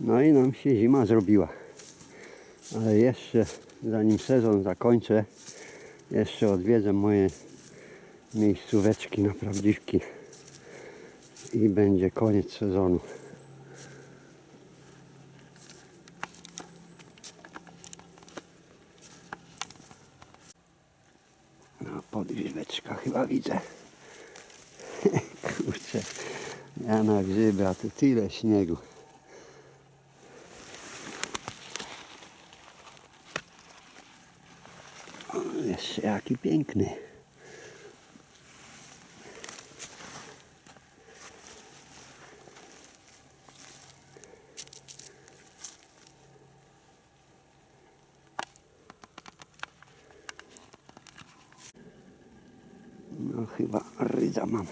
No i nam się zima zrobiła. Ale jeszcze, zanim sezon zakończę, jeszcze odwiedzę moje miejscóweczki na prawdziwki. I będzie koniec sezonu. No, podgrzeweczka chyba widzę. Kurczę, ja na grzyby, a tu tyle śniegu. O, Jeszcze piękny. No chyba rydza mam.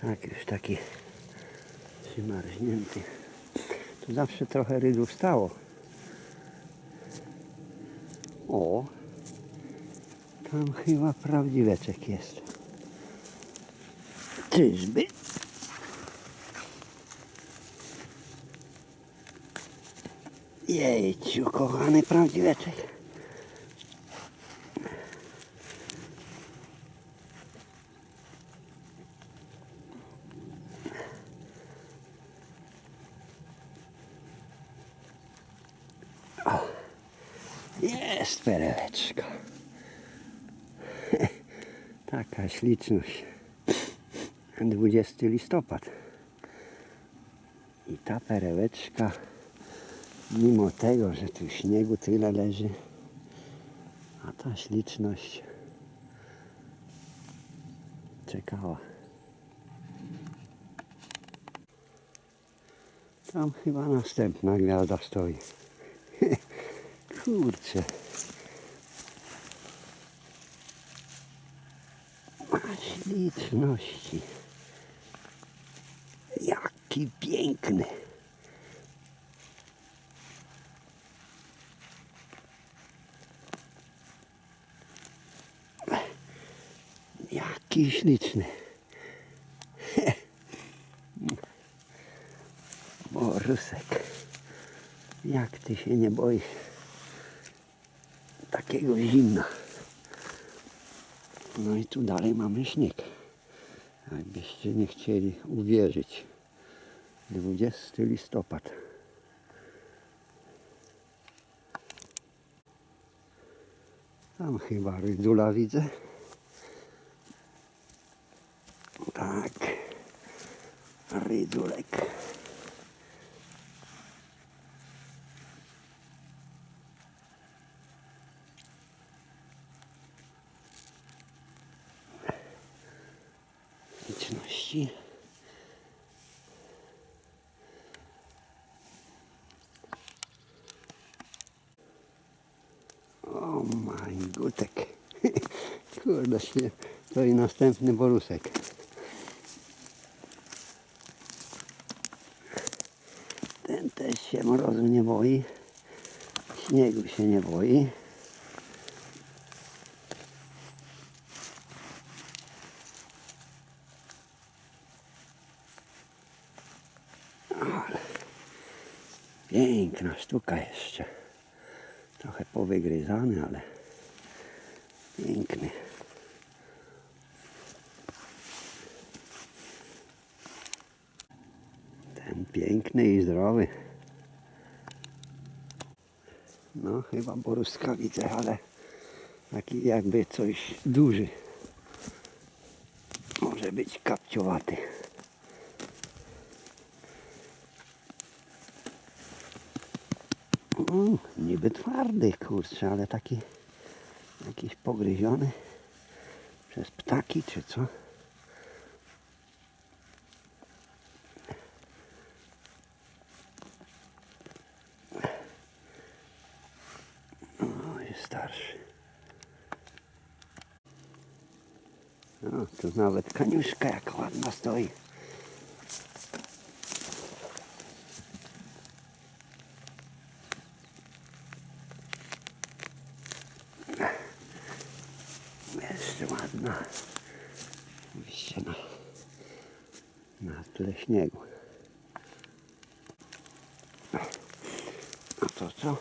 Tak, już taki przymarznięty. Tu zawsze trochę rydów stało. O, tam chyba prawdziweczek jest. Czyżby? Jejciu, kochany prawdziweczek. O, Jest perełeczka. Taka śliczność. 20 listopad. I ta perełeczka mimo tego, że tu śniegu tyle leży, a ta śliczność czekała. Tam chyba następna gwiazda stoi. Kurczę. Ma śliczności. Jaki piękny. Jaki śliczny. Borusek. Jak ty się nie boisz takiego zimna. No i tu dalej mamy śnieg. Jakbyście nie chcieli uwierzyć. 20 listopad. Tam chyba rydula widzę. Tak. Rydulek. O my gutek. Kurde się. To i następny borusek. Ten też się mrozu nie boi. Śniegu się nie boi. Piękna sztuka jeszcze. Trochę powygryzany, ale piękny. Ten piękny i zdrowy. No chyba boruska ale taki jakby coś duży. Może być kapciowaty. Mm, niby twardy, kurczę, ale taki jakiś pogryziony przez ptaki czy co. O, jest starszy. O, tu nawet kaniuszka jak ładna stoi. Wiesz, jeszcze ładna. Oczywiście na, na tle śniegu. To co?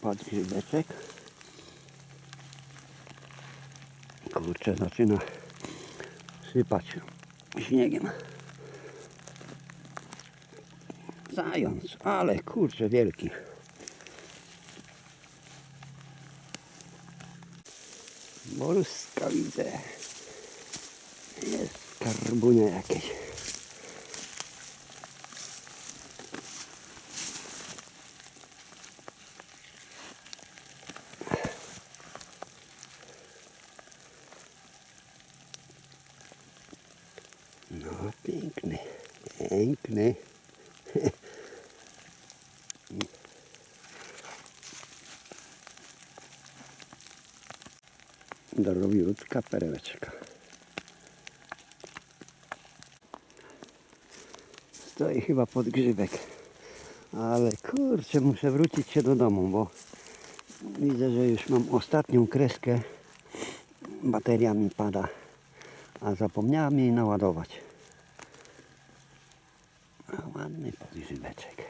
Podgrzybeczek. Kurczę, zaczyna sypać śniegiem. Zając, ale kurczę wielki. Morska widzę. Jest karbunia jakieś. No piękny, piękny. Drobiutka perełeczka. Stoi chyba pod grzybek. Ale kurczę, muszę wrócić się do domu, bo widzę, że już mam ostatnią kreskę. Bateria mi pada, a zapomniałem jej naładować. A ładny podgrzybeczek.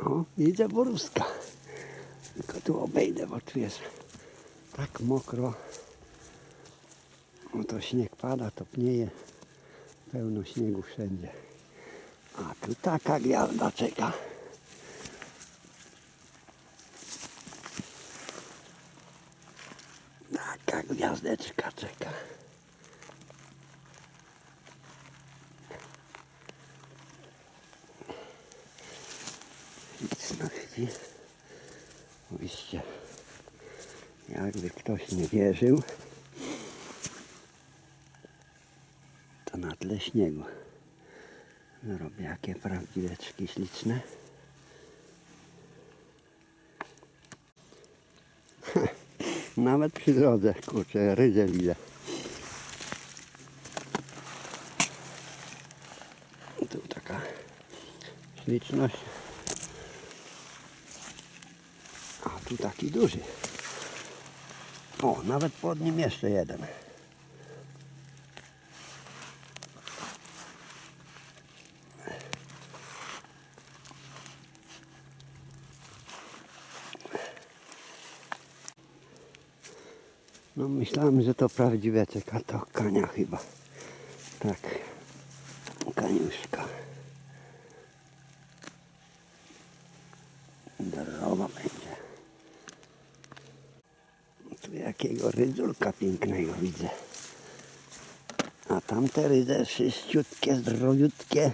O, widzę boruska. Tylko tu obejdę, bo tu jest tak mokro. No to śnieg pada, to pnieje. Pełno śniegu wszędzie. A tu taka gwiazda czeka. Taka gwiazdeczka czeka. Nic na chwilę. Oczywiście, jakby ktoś nie wierzył, to na tle śniegu robię jakie prawdziweczki śliczne. Nawet przy drodze, kurczę, rydzę widzę. Tu taka śliczność. A tu taki duży. O, nawet pod nim jeszcze jeden. No myślałem, że to prawdziweczek, a to kania chyba. Tak, kaniuszka. Zdrowa będzie. Tu jakiego rydzulka pięknego widzę. A tamte rydze szyściutkie, zdrowiutkie.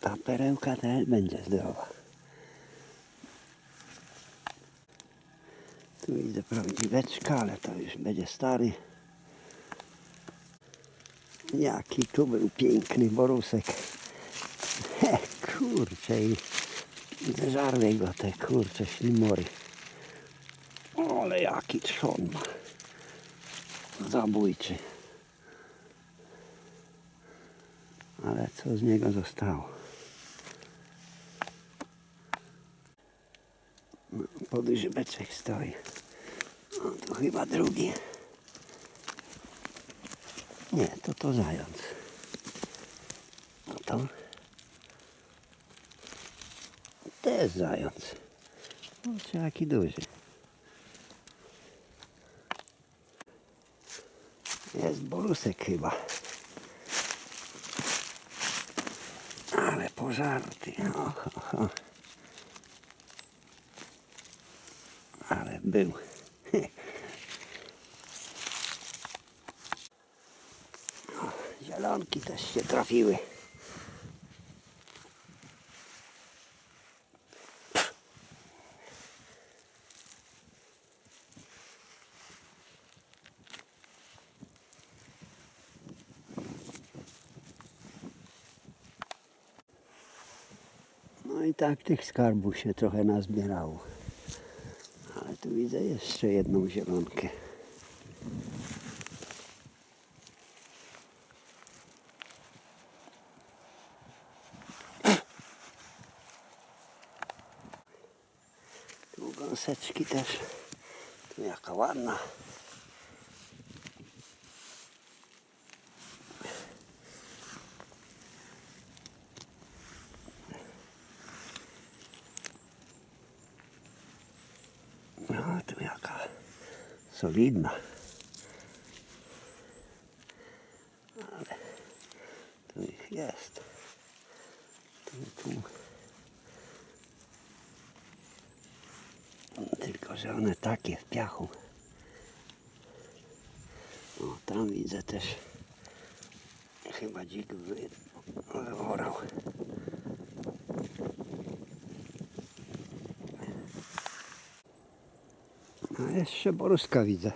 Ta perełka też będzie zdrowa. Tu widzę prawdziweczka, ale to już będzie stary. Jaki tu był piękny borusek. He, kurczę i zeżarły go te kurcze ślimory. Ale jaki trzon. Zabójczy. Ale co z niego zostało? No, Podgrzybeczek stoi. O, to chyba drugi. Nie, to to zając. No to też zając. Kurczę, jaki duży. Jest borusek chyba. Ale pożarty. O, ho, ho. Ale był. Zielonki też się trafiły. Tak tych skarbów się trochę nazbierało. Ale tu widzę jeszcze jedną zielonkę. Gąseczki też. Tu jaka ładna. Solidna. Ale tu ich jest. Tu, tu. Tylko, że one takie w piachu. O, tam widzę też chyba dzik wy, wyorał. A jeszcze boruska widzę.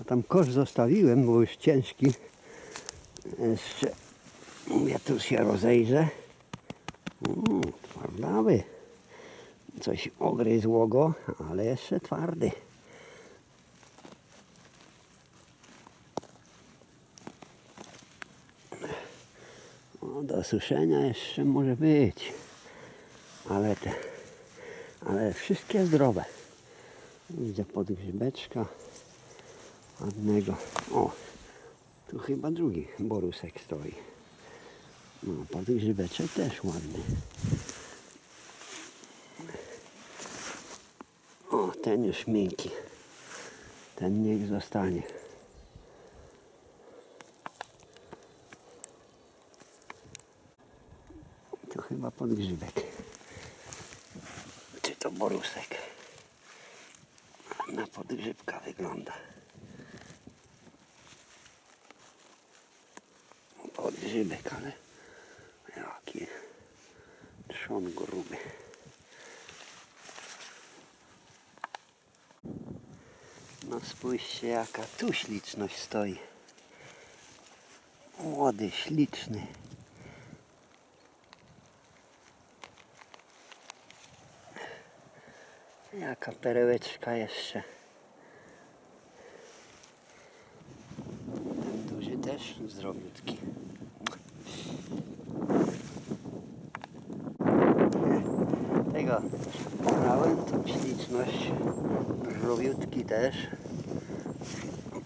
A tam kosz zostawiłem, bo już ciężki. Jeszcze mówię, tu się rozejrzę. Mm, twardawy. Coś ogryzło go, ale jeszcze twardy. O, do suszenia jeszcze może być. Ale te, ale wszystkie zdrowe. Widzę podgrzybeczka ładnego. O, tu chyba drugi borusek stoi. No, podgrzybeczek też ładny. O, ten już miękki. Ten niech zostanie. To chyba podgrzybek. Czy to borusek? Na podgrzybka wygląda. Podgrzybek, ale jaki trzon gruby. No spójrzcie jaka tu śliczność stoi. Młody, śliczny. Jaka perełeczka jeszcze. Ten duży też zdrowiutki. Tego pobrałem tą śliczność. Zdrowiutki też.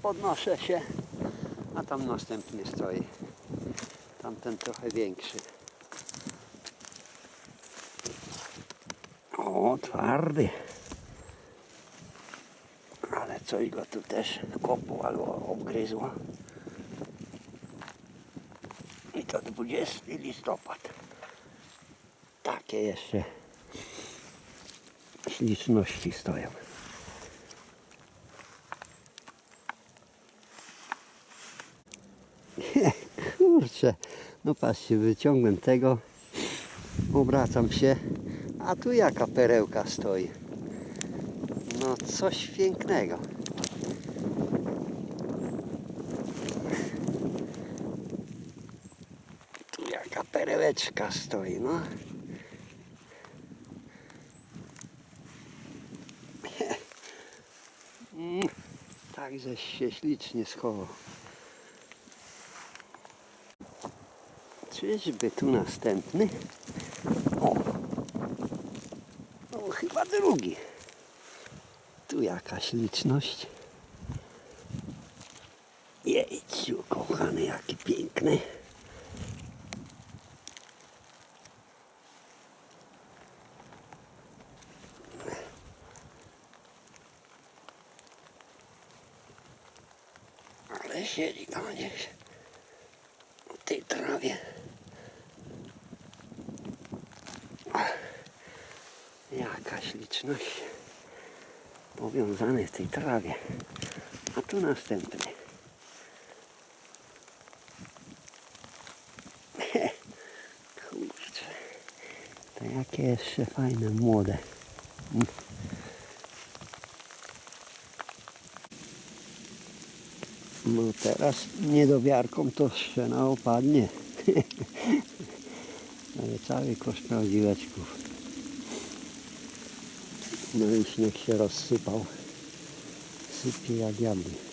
Podnoszę się, a tam następny stoi. Tamten trochę większy. O, twardy. Coś go tu też kopło albo obgryzło. I to 20 listopad. Takie jeszcze śliczności stoją. Kurczę, no patrzcie, wyciągłem tego, obracam się, a tu jaka perełka stoi. No coś pięknego. Tu perełeczka stoi, no. Także się ślicznie schował. Czyżby tu następny? O! No chyba drugi. Tu jakaś liczność. Jejciu, kochany, jaki piękny. Ale siedzi tam gdzieś w tej trawie. Jaka śliczność powiązany w tej trawie. A tu następny. Kurczę. To jakie jeszcze fajne, młode. No teraz niedowiarką to szczena opadnie. Ale cały kosz prawdziweczków. No i śnieg się rozsypał. Sypie jak diabły.